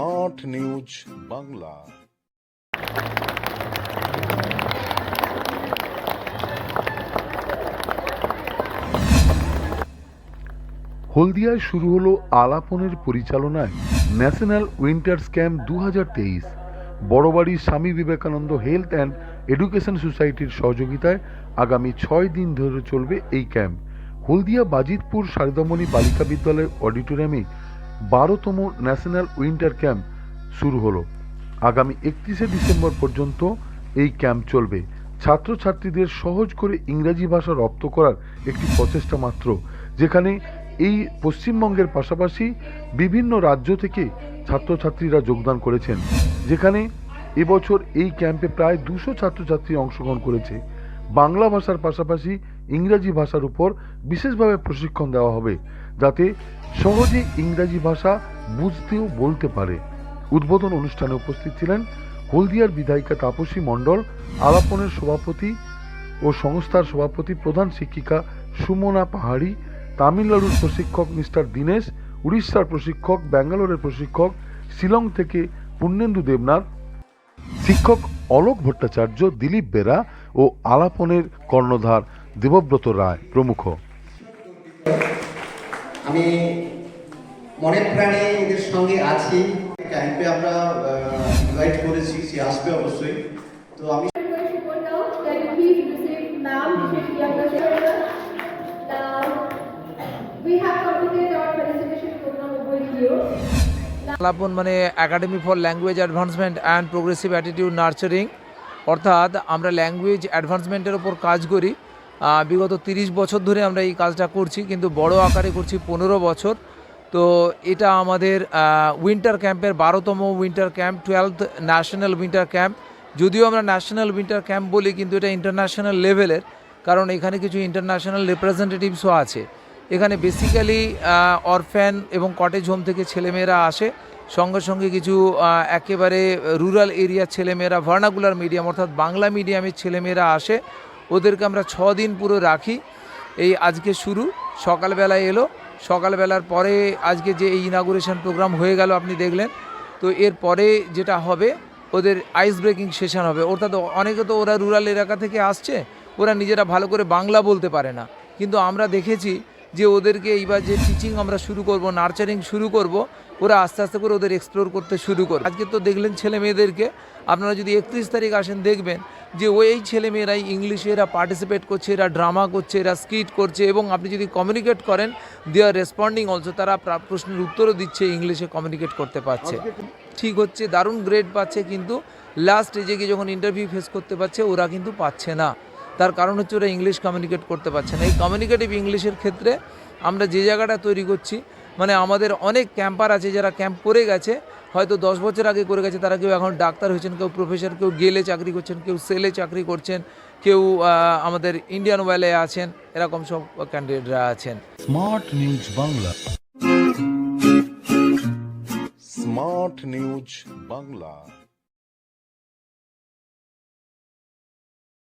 Smart news Bangla. হলদিয়ায় শুরু হলো আলাপনের পরিচালনায় ন্যাশনাল উইন্টার্স ক্যাম্প দু বড়বাড়ির Swami Vivekananda health and education সোসাইটির সহযোগিতায় আগামী ছয় দিন ধরে চলবে এই ক্যাম্প। হলদিয়া বাজিতপুর সারদামণি বালিকা বিদ্যালয় অডিটোরিয়ামে বারোতম ন্যাশনাল উইন্টার ক্যাম্প শুরু হলো। আগামী একত্রিশে ডিসেম্বর পর্যন্ত এই ক্যাম্প চলবে। ছাত্রছাত্রীদের সহজ করে ইংরাজি ভাষা রপ্ত করার একটি প্রচেষ্টা মাত্র, যেখানে এই পশ্চিমবঙ্গের পাশাপাশি বিভিন্ন রাজ্য থেকে ছাত্রছাত্রীরা যোগদান করেছেন, যেখানে এবছর এই ক্যাম্পে প্রায় দুশো ছাত্রছাত্রী অংশগ্রহণ করেছে। বাংলা ভাষার পাশাপাশি ইংরাজি ভাষার উপর বিশেষভাবে প্রশিক্ষণ দেওয়া হবে, যাতে সহজে ইংরাজি ভাষা বুঝতেও বলতে পারে। উদ্বোধন অনুষ্ঠানে উপস্থিত ছিলেন হলদিয়ার বিধায়িকা তাপসী মণ্ডল, আলাপনের সভাপতি ও সংস্থার সভাপতি প্রধান শিক্ষিকা সুমনা পাহাড়ি, তামিলনাড়ুর প্রশিক্ষক মিস্টার দীনেশ, উড়িষ্যার প্রশিক্ষক, ব্যাঙ্গালোরের প্রশিক্ষক, শিলং থেকে পূর্ণেন্দু দেবনাথ, শিক্ষক অলোক ভট্টাচার্য, দিলীপ বেরা ও আলাপনের কর্ণধার দেবব্রত রায় প্রমুখ। আমি মনের প্রাণে এদের সঙ্গে আছি। ক্যাম্পে আমরা ইনভাইট করেছি সে আসবে অবশ্যই। তো আমি. আলাপন মানে academy for language advancement and progressive attitude nurturing অর্থাৎ আমরা ল্যাঙ্গুয়েজ অ্যাডভান্সমেন্টের ওপর কাজ করি। বিগত তিরিশ বছর ধরে আমরা এই কাজটা করছি, কিন্তু বড় আকারে করছি পনেরো বছর। তো এটা আমাদের উইন্টার ক্যাম্পের বারোতম winter camp twelfth national winter camp যদিও আমরা ন্যাশনাল উইন্টার ক্যাম্প বলি, কিন্তু এটা ইন্টারন্যাশনাল লেভেলের কারণ এখানে কিছু ইন্টারন্যাশনাল রিপ্রেজেন্টেটিভসও আছে। এখানে বেসিক্যালি অরফ্যান এবং কটেজ হোম থেকে ছেলেমেয়েরা আসে। সঙ্গে সঙ্গে কিছু একেবারে রুরাল এরিয়ার ছেলেমেয়েরা ভার্নাকুলার মিডিয়াম অর্থাৎ বাংলা মিডিয়ামের ছেলেমেয়েরা আসে। ওদেরকে আমরা ছ দিন পুরো রাখি। এই আজকে শুরু, সকালবেলায় এলো। সকালবেলার পরে আজকে যে এই ইনাগুরেশন প্রোগ্রাম হয়ে গেল আপনি দেখলেন। তো এর পরে যেটা হবে, ওদের আইস ব্রেকিং সেশন হবে। অর্থাৎ অনেকে তো ওরা রুরাল এলাকা থেকে আসছে, ওরা নিজেরা ভালো করে বাংলা বলতে পারে না। কিন্তু আমরা দেখেছি যে ওদেরকে এইবার যে টিচিং আমরা শুরু করব নার্চারিং শুরু করব ওরা আস্তে আস্তে করে ওদের এক্সপ্লোর করতে শুরু করে আজকে তো দেখলেন ছেলে মেয়েদেরকে আপনারা যদি একত্রিশ তারিখ আসেন দেখবেন যে ওই ছেলে মেয়েরাই ইংলিশে এরা পার্টিসিপেট করছে এরা ড্রামা করছে এরা স্কিট করছে এবং আপনি যদি কমিউনিকেট করেন দে আর রেসপন্ডিং অলসো তারা প্রশ্নের উত্তরও দিচ্ছে ইংলিশে কমিউনিকেট করতে পারছে। ঠিক হচ্ছে দারুণ গ্রেড পাচ্ছে কিন্তু লাস্ট স্টেজে গিয়ে যখন ইন্টারভিউ ফেস করতে পারছে ওরা কিন্তু পাচ্ছে না। তার কারণ হচ্ছে ওরা ইংলিশ কমিউনিকেট করতে পারছে না। এই কমিউনিকেটিভ ইংলিশের ক্ষেত্রে আমরা যে জায়গাটা তৈরি করছি মানে আমাদের অনেক ক্যাম্পার আছে যারা ক্যাম্প করে গেছে, হয়তো দশ বছর আগে করে গেছে, তারা কেউ এখন ডাক্তার হয়েছেন, কেউ প্রফেসর কেউ গেলে চাকরি করছেন, কেউ সেলে চাকরি করছেন, কেউ আমাদের ইন্ডিয়ান ওয়েলে আছেন, এরকম সব ক্যান্ডিডেটরা আছেন। Smart news Bangla smart news Bangla